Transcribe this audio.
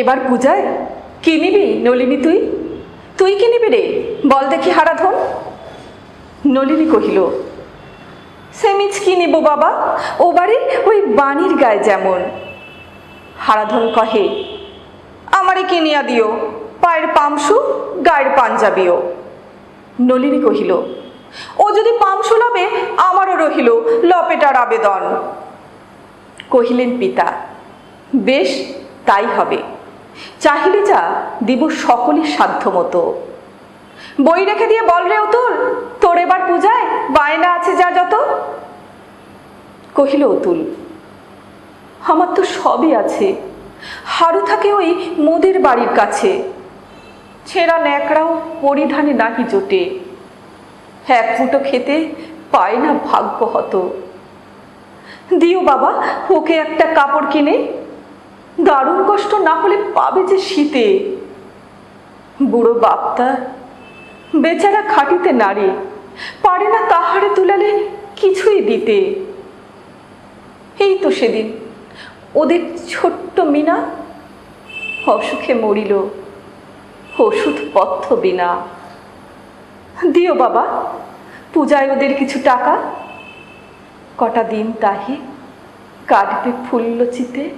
এবার পূজায় কি নিবি নলিনী তুই? তুই কি নিবি রে? বল দেখি হারাধন। নলিনী কহিল সেমিজ কি নিব বাবা? ও বাড়ির ওই বাণীর গায়ে যেমন। হারাধন কহে, আমারে কিনিয়া দিও, পায়ের পামসু, গায়ের পাঞ্জাবিও। নলিনী কহিল, ও যদি পামসু লবে আমারও রহিল লপেটার আবেদন। কহিলেন পিতা, বেশ, তাই হবে। চাহিলে যা, দিব সকলের সাধ্য মতো বই রেখে দিয়ে বল রে অতুল তোর এবার পূজায় বায়না আছে যা যত? কহিল অতুল আমার তো সবই আছে। হারু থাকে ওই মোদের বাড়ির কাছে। ছেঁড়া ন্যাকড়াও পরিধানে নাহি জোটে। এক ফুটো খেতে পায় না ভাগ্য হতো দিও বাবা, ওকে একটা কাপড় কিনে। দারুণ কষ্ট না হলে পাবে যে শীতে। বুড়ো বাপটা বেচারা খাটিতে নারী পারে না তাহারে তুলালে কিছুই দিতে। এই তো সেদিন ওদের ছোট্ট মিনা অসুখে মরিল, ওষুধ পথ্য বিনা। দিও বাবা, পূজায় ওদের কিছু টাকা। কটা দিন তাহি কাটবে ফুল্লচিতে